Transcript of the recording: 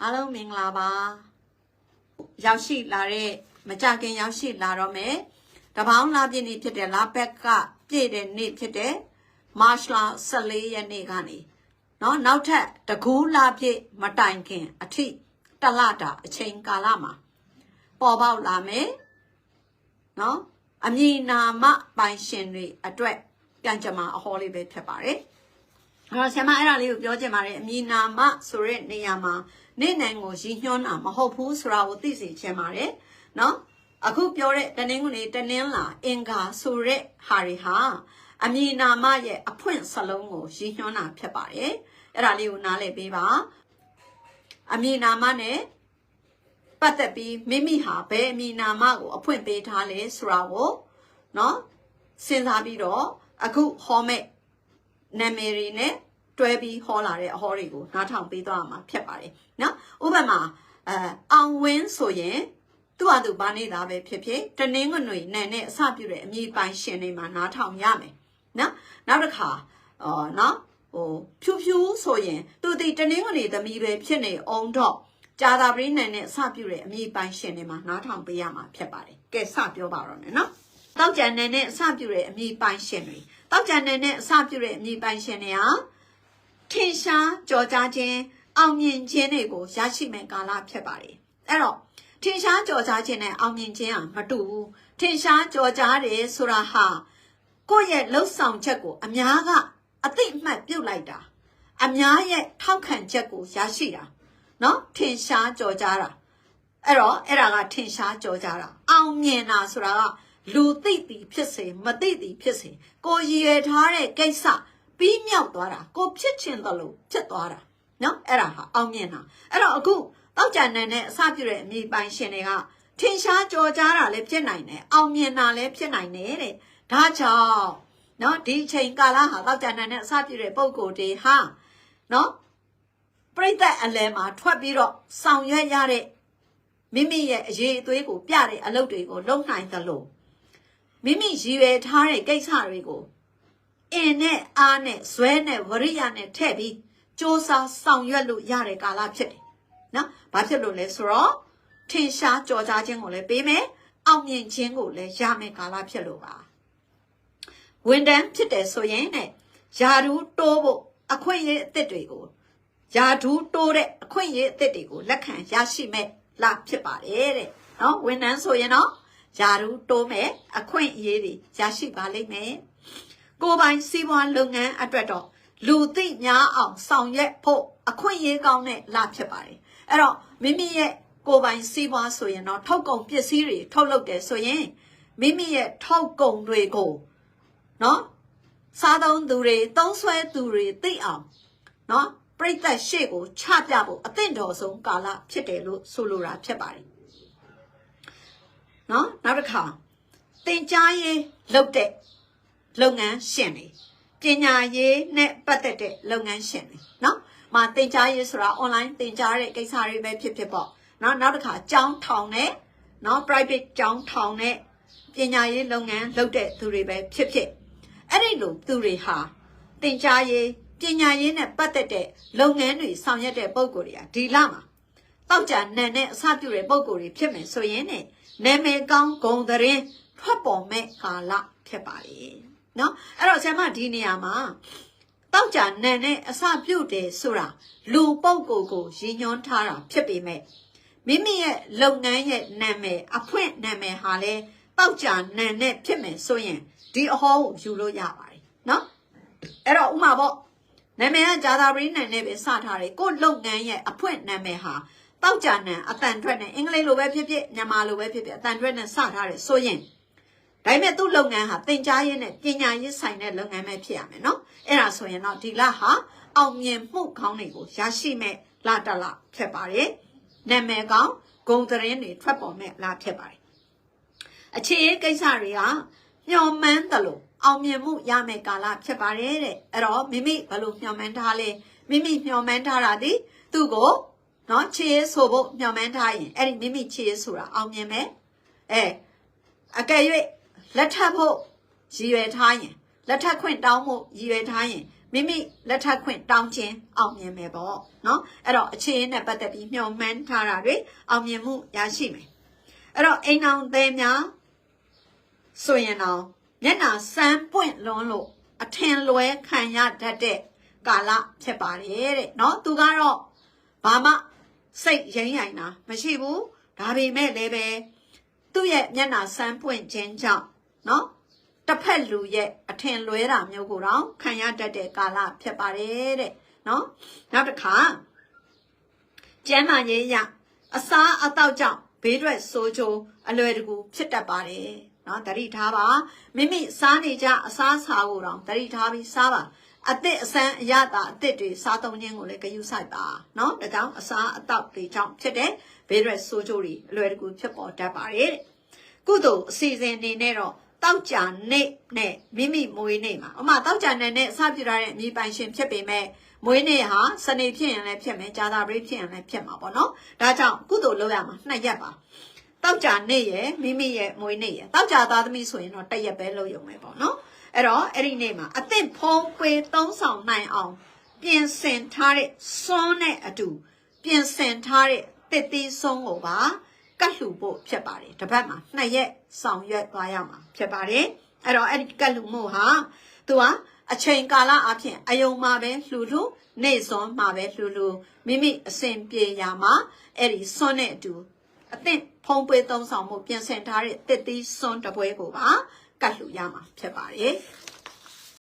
အားလုံးမင်္ဂလာပါရောက်ရှိလာတဲ့မကြခင်ရောက်ရှိလာတော့မယ်တပေါင်းလာပြည့်နေ့ဖြစ်တဲ့လာဘက်ကပြည့်တဲ့နေ့ဖြစ်တဲ့မတ်လ14ရက်နေ့ကနေเนาะနောက်ထပ်တကူးလာပြည့်မတိုင်ခင်အထိတလတာအချိန်ကာလမှာပေါ်ပေါက်လာမယ်เนาะအမည်နာမပိုင်ရှင်တွေအတွက်ကြံကြမ္မာအဟောလေးပဲဖြစ်ပါတယ် အဲ့တော့ဆရာမအဲ့ဒါလေးကိုပြောချင်ပါတယ်အမည်နာမဆိုတဲ့နေရာမှာနေနိုင်ကိုရည်ညွှန်းတာမဟုတ်ဘူးဆိုတာကိုသိစေချင်ပါတယ်နော်အခုပြောတဲ့တနင်္ဂနွေတနင်္လာအင်္ဂါဆိုတဲ့ဟာတွေဟာအမည်နာမရဲ့အဖွင့်စလုံးကိုရည်ညွှန်းတာဖြစ်ပါတယ်အဲ့ဒါလေးကိုနားလည်ပေးပါအမည်နာမနဲ့ပတ်သက်ပြီးမိမိဟာဘယ်အမည်နာမကိုအဖွင့်ပေးထားလဲဆိုတာကိုနော်စဉ်းစားပြီးတော့အခုဟောမဲ့ နာမည်တွေနဲ့တွဲပြီးဟောလာတဲ့အဟောတွေကိုနားထောင်ပေးသွားမှာဖြစ်ပါတယ်နော်ဥပမာအဲအောင်ဝင်းဆိုရင်သူ့ဟာသူဘာနေတာပဲဖြစ်ဖြစ်တနင်္ဂနွေနဲ့နဲ့အစပြုတဲ့အမည်ပိုင်ရှင်တွေမှာနားထောင်ရမယ်နော်နောက်တစ်ခါအော်နော်ဟိုဖြူဖြူဆိုရင်သူဒီတနင်္ဂနွေသမီးပဲဖြစ်နေအောင်တော့ကြာသာပရိနဲ့နဲ့အစပြုတဲ့အမည်ပိုင်ရှင်တွေမှာနားထောင်ပေးရမှာဖြစ်ပါတယ်ကဲစပြောပါတော့မယ်နော်တောက်ကြံနဲ့နဲ့အစပြုတဲ့အမည်ပိုင်ရှင်တွေ တောက်ကြံနဲ့နဲ့အစပြုတဲ့အမည်ပိုင်ရှင်တွေဟာထင်ရှားကြော်ကြားခြင်းအောင်မြင်ခြင်းတွေကိုရရှိမဲ့ကာလဖြစ်ပါတယ်အဲ့တော့ထင်ရှားကြော်ကြားခြင်းနဲ့အောင်မြင်ခြင်းဟာမတူဘူးထင်ရှားကြော်ကြားတယ်ဆိုတာဟာကိုယ့်ရဲ့လှုပ်ဆောင်ချက်ကို အများကအသိအမှတ်ပြုတ်လိုက်တာ အများရဲ့ထောက်ခံချက်ကိုရရှိတာเนาะထင်ရှားကြော်ကြားတာအဲ့တော့အဲ့ဒါကထင်ရှားကြော်ကြားတာအောင်မြင်တာဆိုတာက လူသိသည်ဖြစ်စေမသိသည်ဖြစ်စေကိုရည်ရထားတဲ့ကိစ္စပြီးမြောက်သွားတာကိုဖြစ်ချင်တယ်လို့ဖြစ်သွားတာနော်အဲ့ဒါဟာအောင်မြင်တာအဲ့တော့အခုတောက်ကြံနန်နဲ့အစပြုတဲ့အမိပိုင်ရှင်တွေကထင်ရှားကြော်ကြားတာလည်းဖြစ်နိုင်တယ်အောင်မြင်တာလည်းဖြစ်နိုင်တယ်တဲ့ဒါကြောင့်နော်ဒီချိန်ကာလဟာတောက်ကြံနန်နဲ့အစပြုတဲ့ပုံကိုယ်တွေဟာနော်ပြိသက်အလဲမှာထွက်ပြီးတော့ဆောင်ရွက်ရတဲ့မိမိရဲ့အရေးအသွေးကိုပြတဲ့အလုပ်တွေကိုလုပ်နိုင်သလို့ မိမိရည်ရွယ်ထားတဲ့ကိစ္စတွေကိုအင်းနဲ့အားနဲ့ဇွဲနဲ့ဝရိယနဲ့ထည့်ပြီးစ조사ဆောင်ရွက်လို့ရတဲ့ကာလဖြစ်တယ်။နော်။ဘာဖြစ်လို့လဲဆိုတော့ထင်ရှားကြော်ကြားခြင်းကိုလည်းပေးမယ်။အောင်မြင်ခြင်းကိုလည်းရမယ်ကာလဖြစ်လို့ပါ။ဝန်တန်းဖြစ်တယ်ဆိုရင်နဲ့ယာဒူးတိုးဖို့အခွင့်အရေးအသစ်တွေကိုယာဒူးတိုးတဲ့အခွင့်အရေးအသစ်တွေကိုလက်ခံရရှိမဲ့လာဖြစ်ပါတယ်တဲ့။နော်ဝန်တန်းဆိုရင်တော့ ယာဒူးတိုးမဲ့အခွင့်အရေးတွေရရှိပါလိမ့်မယ်။ကိုယ်ပိုင်စီးပွားလုပ်ငန်းအတွက်တော့လူသိများအောင်ဆောင်ရွက်ဖို့အခွင့်အရေးကောင်းတဲ့လဖြစ်ပါတယ်အဲ့တော့မိမိရဲ့ကိုယ်ပိုင်စီးပွားဆိုရင်တော့ထုတ်ကုန်ပစ္စည်းတွေထုတ်လုပ်တယ်ဆိုရင်မိမိရဲ့ထုတ်ကုန်တွေကိုနော်စားသုံးသူတွေသုံးဆွဲသူတွေသိအောင်နော်ပြိသက်ရှေ့ကိုချပြဖို့အသင့်တော်ဆုံးကာလဖြစ်တယ်လို့ဆိုလိုတာဖြစ်ပါတယ် နော်နောက်တစ်ခါတင်ကြားရေးလုပ်တဲ့လုပ်ငန်းရှင်တွေပညာရေးနဲ့ပတ်သက်တဲ့လုပ်ငန်းရှင်တွေနော်။မှာသင်ကြားရေးဆိုတာ online သင်ကြားတဲ့ကိစ္စတွေပဲဖြစ်ဖြစ်ပေါ့။နော်နောက်တစ်ခါကျောင်းထောင်နဲ့နော် private ကျောင်းထောင်နဲ့ပညာရေးလုပ်ငန်းလုပ်တဲ့သူတွေပဲဖြစ်ဖြစ်အဲ့ဒီလိုသူတွေဟာသင်ကြားရေးပညာရေးနဲ့ပတ်သက်တဲ့လုပ်ငန်းတွေဆောင်ရွက်တဲ့ပုံကိုယ်တွေကဒီလမှာတောက်ကြနန်နဲ့အစပြုတဲ့ပုံကိုယ်တွေဖြစ်မယ်ဆိုရင်ね နာမည်ကောင်းဂုံသတင်းထွက်ပေါ်မဲ့ကာလဖြစ်ပါလေ။နော်အဲ့တော့ဆရာမဒီနေရာမှာတောက်ကြနန်နဲ့အစပြုတ်တယ်ဆိုတာလူပုတ်ကိုကိုရည်ညွှန်းထားတာဖြစ်ပေမဲ့မိမိရဲ့လုပ်ငန်းရဲ့နာမည်အဖွင့်နာမည်ဟာလဲတောက်ကြနန်နဲ့ဖြစ်မယ်ဆိုရင်ဒီအဟောကိုယူလို့ရပါတယ်နော်အဲ့တော့ဥမာပေါ့နာမည်ကဂျာသာပရီနန်နဲ့ပဲစထားတယ်ကို့လုပ်ငန်းရဲ့အဖွင့်နာမည်ဟာ တောက်ကြနန်အတန်ထွက်နဲ့အင်္ဂလိပ်လိုပဲဖြစ်ဖြစ်မြန်မာလိုပဲဖြစ်ဖြစ်အတန်ထွက်နဲ့စထားတယ်ဆိုရင်ဒါပေမဲ့သူ့လုပ်ငန်းဟာသင်ကြားရေးနဲ့ပညာရေးဆိုင်တဲ့လုပ်ငန်းပဲဖြစ်ရမယ်နော်အဲ့ဒါဆိုရင်တော့ဒီလဟာအောင်မြင်မှုကောင်းတွေကိုရရှိမဲ့လတလဖြစ်ပါတယ်နာမည်ကောင်းဂုံသတင်းတွေထွက်ပေါ်မဲ့လဖြစ်ပါတယ်အခြေရေးကိစ္စတွေကညှော်မှန်းတယ်လို့အောင်မြင်မှုရမယ့်ကာလဖြစ်ပါတယ်တဲ့အဲ့တော့မိမိဘယ်လိုညှော်မှန်းထားလဲမိမိညှော်မှန်းထားတာဒီသူ့ကို နော်ချေရဆိုဖို့မျှော်မှန်းထားရင်အဲ့ဒီမိမိချေရဆိုတာအောင်မြင်မယ်အဲအကယ်၍လက်ထပ်ဖို့ရည်ရွယ်ထားရင်လက်ထပ်ခွင့်တောင်းဖို့ရည်ရွယ်ထားရင်မိမိလက်ထပ်ခွင့်တောင်းခြင်းအောင်မြင်မယ်ပေါ့နော်အဲ့တော့အခြေအနေနဲ့ပတ်သက်ပြီးမျှော်မှန်းထားတာတွေအောင်မြင်မှုရရှိမယ်အဲ့တော့အိမ်အောင်သည်များဆိုရင်တော့မျက်နှာစမ်းပွင့်လွန်းလို့အထင်လွဲခံရတတ်တဲ့ကာလဖြစ်ပါတယ်တဲ့နော်သူကတော့ဘာမှ စိတ်ရင်းရိုင်တာမရှိဘူးဒါပေမဲ့လည်းပဲသူ့ရဲ့မျက်နှာစမ်းပွင့်ခြင်းကြောင့်เนาะတစ်ဖက်လူရဲ့အထင်လွဲတာမျိုးကိုတော့ခံရတတ်တဲ့ကာလဖြစ်ပါတယ်တဲ့เนาะနောက်တစ်ခါကျမ်းမာရေးရအစားအသောက်ကြောင့်ဘေးထွက်ဆိုးချိုးအလွယ်တကူဖြစ်တတ်ပါတယ်เนาะတတိထားပါမိမိစားနေကြအစားအစာကိုတော့တတိထားပြီးစားပါ အသစ်အဆန်းအရသာအသစ်တွေစားသုံးခြင်းကိုလည်းဂရုစိုက်ပါเนาะဒါကြောင့်အစားအသောက်တွေကြောင့်ဖြစ်တဲ့ဘေးထွက်ဆိုးချိုးတွေအလွယ်တကူဖြစ်ပေါ်တတ်ပါတယ်တဲ့ကုသိုလ်အစီအစဉ်အနေနဲ့တော့တောက်ကြနေ့နဲ့မိမိမွေးနေ့မှာဥမာတောက်ကြနေ့နဲ့အစပြုထားတဲ့အမိပိုင်ရှင်ဖြစ်ပေမဲ့မွေးနေ့ဟာစနေဖြစ်ရင်လည်းဖြစ်မယ်ဂျာသာပရိဖြစ်ရင်လည်းဖြစ်မှာပေါ့နော်ဒါကြောင့်ကုသိုလ်လုပ်ရမှာနှစ်ရက်ပါတောက်ကြနေ့ရဲ့မိမိရဲ့မွေးနေ့ရဲ့တောက်ကြသားသမီးဆိုရင်တော့တစ်ရက်ပဲလုပ်ရုံပဲပေါ့နော် အဲ့တော့အဲ့ဒီနေ့မှာအသင့်ဖုံးပွေသုံးဆောင်နိုင်အောင် ပြင်ဆင်ထားတဲ့စွန်းနဲ့အတူပြင်ဆင်ထားတဲ့တစ်သီးစွန်းကိုပါကတ်လှူဖို့ဖြစ်ပါတယ်တစ်ပတ်မှာနှစ်ရက်ဆောင်ရွက်သွားရမှာဖြစ်ပါတယ်အဲ့တော့အဲ့ဒီကတ်လှူမှုဟာသူကအချိန်ကာလအဖြစ်အယုံမှာပဲလှူလှူနေ့စွန်မှာပဲလှူလှူမိမိအစဉ်ပြေရမှာအဲ့ဒီစွန်နဲ့အတူအသင့်ဖုံးပွေသုံးဆောင်မှုပြင်ဆင်ထားတဲ့တစ်သီးစွန်တစ်ပွဲကိုပါ ကတ်လှူရမှာဖြစ်ပါတယ်